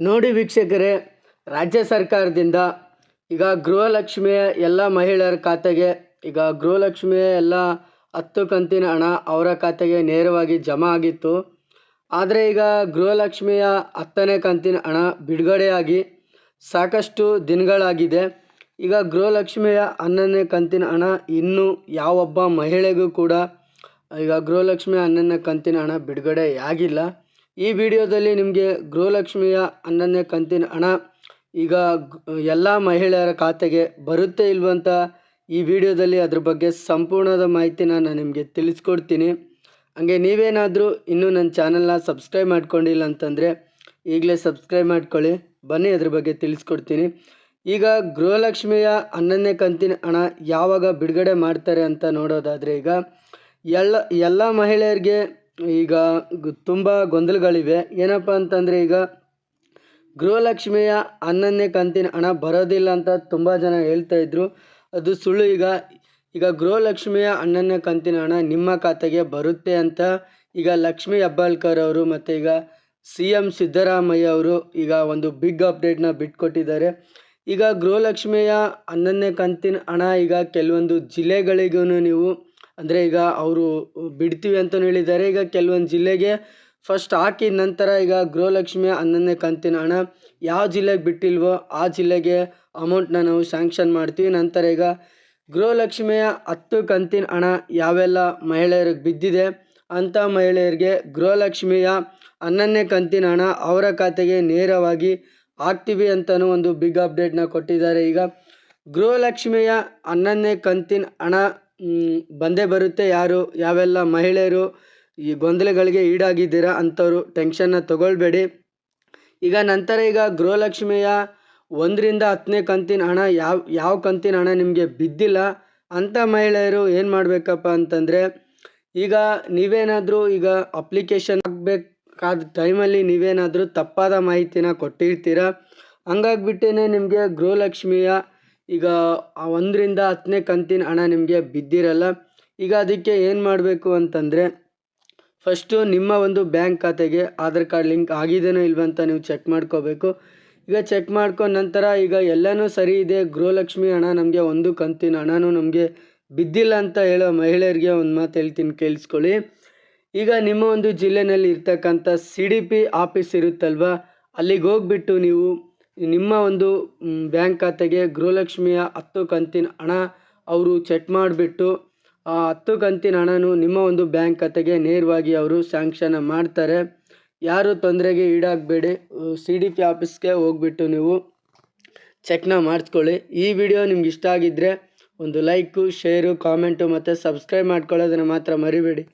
ನೋಡಿ ವೀಕ್ಷಕರೇ, ರಾಜ್ಯ ಸರ್ಕಾರದಿಂದ ಈಗ ಗೃಹಲಕ್ಷ್ಮಿಯ ಎಲ್ಲ ಮಹಿಳೆಯರ ಖಾತೆಗೆ, ಈಗ ಗೃಹಲಕ್ಷ್ಮಿಯ ಎಲ್ಲ ಹತ್ತು ಕಂತಿನ ಹಣ ಅವರ ಖಾತೆಗೆ ನೇರವಾಗಿ ಜಮಾ ಆಗಿತ್ತು. ಆದರೆ ಈಗ ಗೃಹಲಕ್ಷ್ಮಿಯ ಹತ್ತನೇ ಕಂತಿನ ಹಣ ಬಿಡುಗಡೆಯಾಗಿ ಸಾಕಷ್ಟು ದಿನಗಳಾಗಿದೆ. ಈಗ ಗೃಹಲಕ್ಷ್ಮಿಯ ಹನ್ನೊಂದನೇ ಕಂತಿನ ಹಣ ಇನ್ನೂ ಯಾವೊಬ್ಬ ಮಹಿಳೆಗೂ ಕೂಡ ಈಗ ಗೃಹಲಕ್ಷ್ಮಿ ಹನ್ನೊಂದನೇ ಕಂತಿನ ಹಣ ಬಿಡುಗಡೆಯಾಗಿಲ್ಲ. ಈ ವಿಡಿಯೋದಲ್ಲಿ ನಿಮಗೆ ಗೃಹಲಕ್ಷ್ಮಿಯ ಹನ್ನೊಂದನೇ ಕಂತಿನ ಹಣ, ಈಗ ಎಲ್ಲ ಮಹಿಳೆಯರ ಖಾತೆಗೆ ಬರುತ್ತೆ ಇಲ್ವಂತ ಈ ವಿಡಿಯೋದಲ್ಲಿ ಅದ್ರ ಬಗ್ಗೆ ಸಂಪೂರ್ಣದ ಮಾಹಿತಿನ ನಾನು ನಿಮಗೆ ತಿಳಿಸ್ಕೊಡ್ತೀನಿ. ಹಾಗೆ ನೀವೇನಾದರೂ ಇನ್ನೂ ನನ್ನ ಚಾನಲ್ನ ಸಬ್ಸ್ಕ್ರೈಬ್ ಮಾಡ್ಕೊಂಡಿಲ್ಲ ಅಂತಂದರೆ ಈಗಲೇ ಸಬ್ಸ್ಕ್ರೈಬ್ ಮಾಡ್ಕೊಳ್ಳಿ. ಬನ್ನಿ ಅದ್ರ ಬಗ್ಗೆ ತಿಳಿಸ್ಕೊಡ್ತೀನಿ. ಈಗ ಗೃಹಲಕ್ಷ್ಮಿಯ ಹನ್ನೊಂದನೇ ಕಂತಿನ ಹಣ ಯಾವಾಗ ಬಿಡುಗಡೆ ಮಾಡ್ತಾರೆ ಅಂತ ನೋಡೋದಾದರೆ ಈಗ ಎಲ್ಲ ಎಲ್ಲ ಮಹಿಳೆಯರಿಗೆ ಈಗ ತುಂಬ ಗೊಂದಲಗಳಿವೆ. ಏನಪ್ಪ ಅಂತಂದರೆ ಈಗ ಗೃಹಲಕ್ಷ್ಮಿಯ ಹನ್ನೊಂದನೇ ಕಂತಿನ ಹಣ ಬರೋದಿಲ್ಲ ಅಂತ ತುಂಬ ಜನ ಹೇಳ್ತಾ ಇದ್ರು. ಅದು ಸುಳ್ಳು. ಈಗ ಈಗ ಗೃಹಲಕ್ಷ್ಮಿಯ ಹನ್ನೊಂದನೇ ಕಂತಿನ ಹಣ ನಿಮ್ಮ ಖಾತೆಗೆ ಬರುತ್ತೆ ಅಂತ ಈಗ ಲಕ್ಷ್ಮೀ ಹೆಬ್ಬಾಳ್ಕರ್ ಅವರು ಮತ್ತು ಈಗ ಸಿ ಎಂ ಸಿದ್ದರಾಮಯ್ಯ ಅವರು ಈಗ ಒಂದು ಬಿಗ್ ಅಪ್ಡೇಟ್ನ ಬಿಟ್ಕೊಟ್ಟಿದ್ದಾರೆ. ಈಗ ಗೃಹಲಕ್ಷ್ಮಿಯ ಹನ್ನೊಂದನೇ ಕಂತಿನ ಹಣ ಈಗ ಕೆಲವೊಂದು ಜಿಲ್ಲೆಗಳಿಗೂ ನೀವು ಅಂದರೆ ಈಗ ಅವರು ಬಿಡ್ತೀವಿ ಅಂತಲೂ ಹೇಳಿದ್ದಾರೆ. ಈಗ ಕೆಲವೊಂದು ಜಿಲ್ಲೆಗೆ ಫಸ್ಟ್ ಹಾಕಿದ ನಂತರ ಈಗ ಗೃಹಲಕ್ಷ್ಮಿ ಹನ್ನೊಂದನೇ ಕಂತಿನ ಹಣ ಯಾವ ಜಿಲ್ಲೆಗೆ ಬಿಟ್ಟಿಲ್ವೋ ಆ ಜಿಲ್ಲೆಗೆ ಅಮೌಂಟ್ನ ನಾವು ಸ್ಯಾಂಕ್ಷನ್ ಮಾಡ್ತೀವಿ. ನಂತರ ಈಗ ಗೃಹಲಕ್ಷ್ಮಿಯ ಹತ್ತು ಕಂತಿನ ಹಣ ಯಾವೆಲ್ಲ ಮಹಿಳೆಯರಿಗೆ ಬಿದ್ದಿದೆ ಅಂಥ ಮಹಿಳೆಯರಿಗೆ ಗೃಹಲಕ್ಷ್ಮಿಯ ಹನ್ನೊಂದನೇ ಕಂತಿನ ಹಣ ಅವರ ಖಾತೆಗೆ ನೇರವಾಗಿ ಹಾಕ್ತೀವಿ ಅಂತಲೂ ಒಂದು ಬಿಗ್ ಅಪ್ಡೇಟ್ನ ಕೊಟ್ಟಿದ್ದಾರೆ. ಈಗ ಗೃಹಲಕ್ಷ್ಮಿಯ ಹನ್ನೊಂದನೇ ಕಂತಿನ ಹಣ ಬಂದೇ ಬರುತ್ತೆ ಯಾರು? ಯಾವೆಲ್ಲ ಮಹಿಳೆಯರು ಈ ಗೊಂದಲಗಳಿಗೆ ಈಡಾಗಿದ್ದೀರಾ ಅಂಥವ್ರು ಟೆನ್ಷನ್ನ ತಗೊಳ್ಬೇಡಿ. ಈಗ ನಂತರ ಈಗ ಗೃಹಲಕ್ಷ್ಮಿಯ ಒಂದರಿಂದ ಹತ್ತನೇ ಕಂತಿನ ಹಣ ಯಾವ ಯಾವ ಕಂತಿನ ಹಣ ನಿಮಗೆ ಬಿದ್ದಿಲ್ಲ ಅಂಥ ಮಹಿಳೆಯರು ಏನು ಮಾಡಬೇಕಪ್ಪ ಅಂತಂದರೆ, ಈಗ ನೀವೇನಾದರೂ ಈಗ ಅಪ್ಲಿಕೇಶನ್ ಹಾಕ್ಬೇಕಾದ ಟೈಮಲ್ಲಿ ನೀವೇನಾದರೂ ತಪ್ಪಾದ ಮಾಹಿತಿನ ಕೊಟ್ಟಿರ್ತೀರ? ಹಂಗಾಗ್ಬಿಟ್ಟೇ ನಿಮಗೆ ಗೃಹಲಕ್ಷ್ಮಿಯ ಈಗ ಆ ಒಂದರಿಂದ ಹತ್ತನೇ ಕಂತಿನ ಹಣ ನಿಮಗೆ ಬಿದ್ದಿರಲ್ಲ, ಈಗ ಅದಕ್ಕೆ ಏನು ಮಾಡಬೇಕು ಅಂತಂದರೆ ಫಸ್ಟು ನಿಮ್ಮ ಒಂದು ಬ್ಯಾಂಕ್ ಖಾತೆಗೆ ಆಧಾರ್ ಕಾರ್ಡ್ ಲಿಂಕ್ ಆಗಿದೆಯೋ ಇಲ್ವಂತ ನೀವು ಚೆಕ್ ಮಾಡ್ಕೋಬೇಕು. ಈಗ ಚೆಕ್ ಮಾಡ್ಕೊಂಡ ನಂತರ ಈಗ ಎಲ್ಲನೂ ಸರಿ ಇದೆ, ಗೃಹಲಕ್ಷ್ಮಿ ಹಣ ನಮಗೆ ಒಂದು ಕಂತಿನ ಹಣನೂ ನಮಗೆ ಬಿದ್ದಿಲ್ಲ ಅಂತ ಹೇಳೋ ಮಹಿಳೆಯರಿಗೆ ಒಂದು ಮಾತು ಹೇಳ್ತೀನಿ, ಕೇಳಿಸ್ಕೊಳ್ಳಿ. ಈಗ ನಿಮ್ಮ ಒಂದು ಜಿಲ್ಲೆನಲ್ಲಿ ಇರ್ತಕ್ಕಂಥ ಸಿ ಡಿ ಪಿ ಆಫೀಸ್ ಇರುತ್ತಲ್ವ, ಅಲ್ಲಿಗೆ ಹೋಗ್ಬಿಟ್ಟು ನೀವು ನಿಮ್ಮ ಒಂದು ಬ್ಯಾಂಕ್ ಖಾತೆಗೆ ಗೃಹಲಕ್ಷ್ಮಿಯ ಹತ್ತು ಕಂತಿನ ಹಣ ಅವರು ಚೆಕ್ ಮಾಡಿಬಿಟ್ಟು, ಆ ಹತ್ತು ಕಂತಿನ ಹಣನೂ ನಿಮ್ಮ ಒಂದು ಬ್ಯಾಂಕ್ ಖಾತೆಗೆ ನೇರವಾಗಿ ಅವರು ಸ್ಯಾಂಕ್ಷನ್ ಮಾಡ್ತಾರೆ. ಯಾರು ತೊಂದರೆಗೆ ಈಡಾಗಬೇಡಿ ಸಿ ಡಿ ಪಿ ಆಫೀಸ್ಗೆ ಹೋಗ್ಬಿಟ್ಟು ನೀವು ಚೆಕ್ನ ಮಾಡಿಸ್ಕೊಳ್ಳಿ. ಈ ವಿಡಿಯೋ ನಿಮ್ಗೆ ಇಷ್ಟ ಆಗಿದ್ದರೆ ಒಂದು ಲೈಕು, ಶೇರು, ಕಾಮೆಂಟು ಮತ್ತು ಸಬ್ಸ್ಕ್ರೈಬ್ ಮಾಡ್ಕೊಳ್ಳೋದನ್ನು ಮಾತ್ರ ಮರಿಬೇಡಿ.